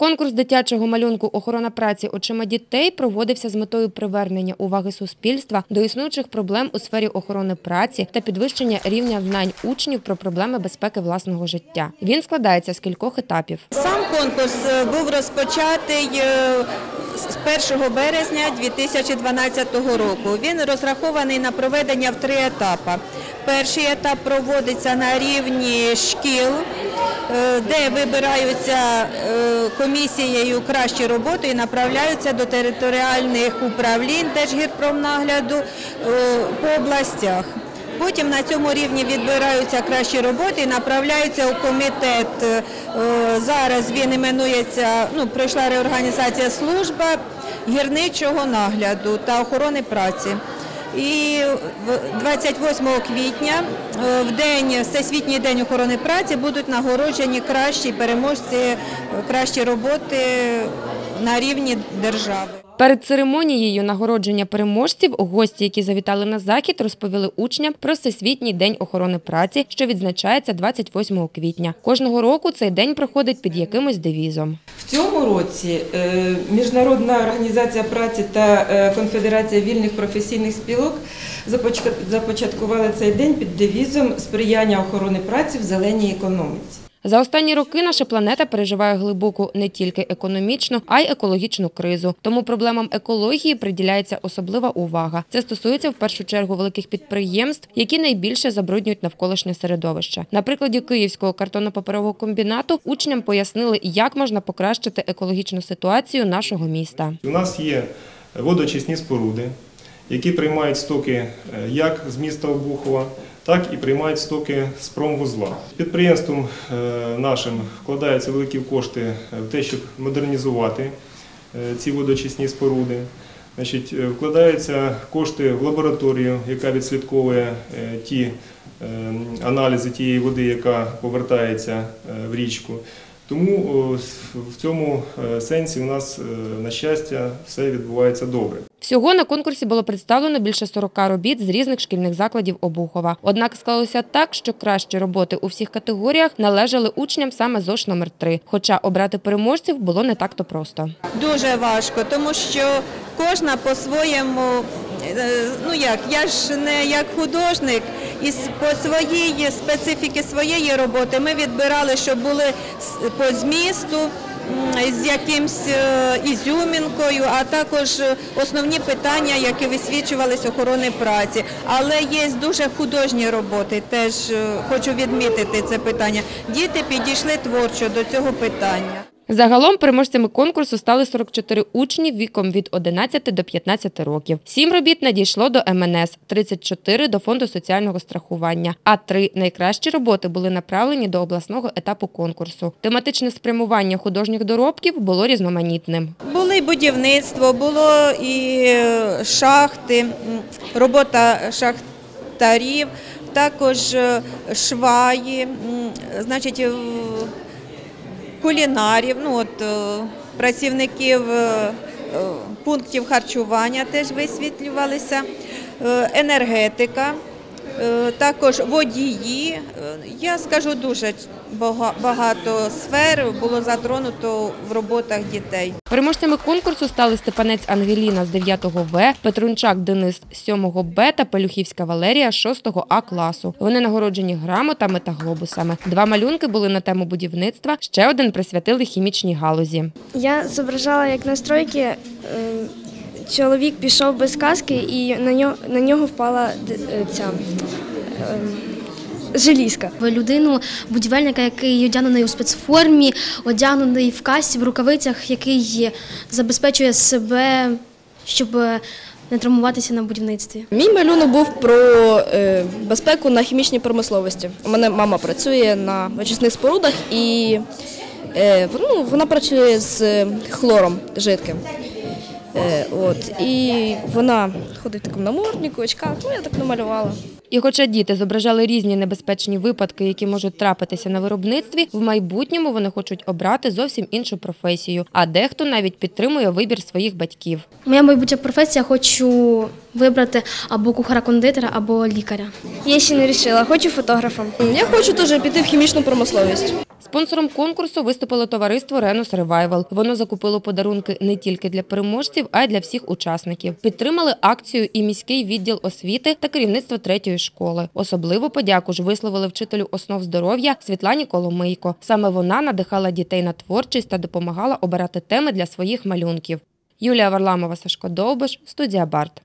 Конкурс дитячого малюнку охорона праці очима дітей проводився з метою привернення уваги суспільства до існуючих проблем у сфері охорони праці та підвищення рівня знань учнів про проблеми безпеки власного життя. Він складається з кількох етапів. Сам конкурс е, був розпочатий е, з 1 березня 2012 року. Він розрахований на проведення в три етапи. Перший етап проводиться на рівні шкіл, е, де вибираються е, комісією кращі роботи і направляються до територіальних управлінь Держгірпромнагляду е, по областях. Потім на цьому рівні відбираються кращі роботи і направляються у комітет. Е, Зараз він іменується, ну, пройшла реорганізація служба гірничого нагляду та охорони праці. І 28 квітня, е, в день Всесвітній день охорони праці, будуть нагороджені кращі переможці, кращі роботи на рівні держави. Перед церемонією нагородження переможців гості, які завітали на захід, розповіли учням про Всесвітній день охорони праці, що відзначається 28 квітня. Кожного року цей день проходить під якимось девізом. В цьому році е, Міжнародна організація праці та е, Конфедерація вільних професійних спілок започаткували цей день під девізом сприяння охорони праці в зеленій економіці. За останні роки наша планета переживає глибоку не тільки економічну, а й екологічну кризу. Тому проблемам екології приділяється особлива увага. Це стосується в першу чергу великих підприємств, які найбільше забруднюють навколишнє середовище. На прикладі Київського картонно-паперового комбінату учням пояснили, як можна покращити екологічну ситуацію нашого міста. У нас є водоочисні споруди, які приймають стоки е, як з міста Обухова, так і приймають стоки з промвузла. Підприємством е, нашим вкладаються великі кошти в те, щоб модернізувати е, ці водоочисні споруди. Значить, е, вкладаються кошти в лабораторію, яка відслідковує е, ті е, аналізи тієї води, яка повертається е, в річку. Тому в цьому е, сенсі у нас, е, на щастя, все відбувається добре. Всього на конкурсі було представлено більше 40 робіт з різних шкільних закладів Обухова. Однак склалося так, що кращі роботи у всіх категоріях належали учням саме ЗОШ номер 3 Хоча обрати переможців було не так-то просто. Дуже важко, тому що кожна по-своєму, е, ну як, я ж не як художник, і по своїй специфіки своєї роботи ми відбирали, щоб були по змісту. З якимсь е, ізюмінкою, а також е, основні питання, які висвічувались охорони праці. Але є дуже художні роботи, теж е, хочу відмітити це питання. Діти підійшли творчо до цього питання. Загалом переможцями конкурсу стали 44 учні віком від 11 до 15 років. Сім робіт надійшло до МНС, 34 – до Фонду соціального страхування, а три найкращі роботи були направлені до обласного етапу конкурсу. Тематичне спрямування художніх доробків було різноманітним. Було і будівництво, було і е, шахти, робота шахтарів, також е, шваї, значить, кулінарів, ну от е, працівників е, е, пунктів харчування теж висвітлювалися, енергетика. Е, Також водії, Е, я скажу дуже бага- багато сфер було затронуто в роботах дітей. Переможцями конкурсу стали Степанець Ангеліна з 9 В, Петрунчак Денис з 7 Б та Пелюхівська Валерія з 6 А класу. Вони нагороджені грамотами та глобусами. Два малюнки були на тему будівництва, ще один присвятили хімічній галузі. Я зображала, як на стройці е, чоловік пішов без каски і на нього, на нього впала е, ця е, желізка. В людину, будівельника, який одягнений у спецформі, одягнений в касі, в рукавицях, який забезпечує себе, щоб не травмуватися на будівництві. Мій малюнок був про е, безпеку на хімічній промисловості. У мене мама працює на очисних спорудах і е, ну, вона працює з хлором жидким. Е, от, і вона ходить в такому наморднику, очках, ну я так намалювала. І хоча діти зображали різні небезпечні випадки, які можуть трапитися на виробництві, в майбутньому вони хочуть обрати зовсім іншу професію, а дехто навіть підтримує вибір своїх батьків. Моя майбутня професія хочу вибрати або кухара-кондитера, або лікаря. Я ще не вирішила, хочу фотографом. Я хочу теж піти в хімічну промисловість. Спонсором конкурсу виступило товариство Ренус Ревайвал. Воно закупило подарунки не тільки для переможців, а й для всіх учасників. Підтримали акцію і міський відділ освіти та керівництво третьої школи. Особливу подяку ж висловили вчителю основ здоров'я Світлані Коломийко. Саме вона надихала дітей на творчість та допомагала обирати теми для своїх малюнків. Юлія Варламова, Сашко Довбиш, студія Барт.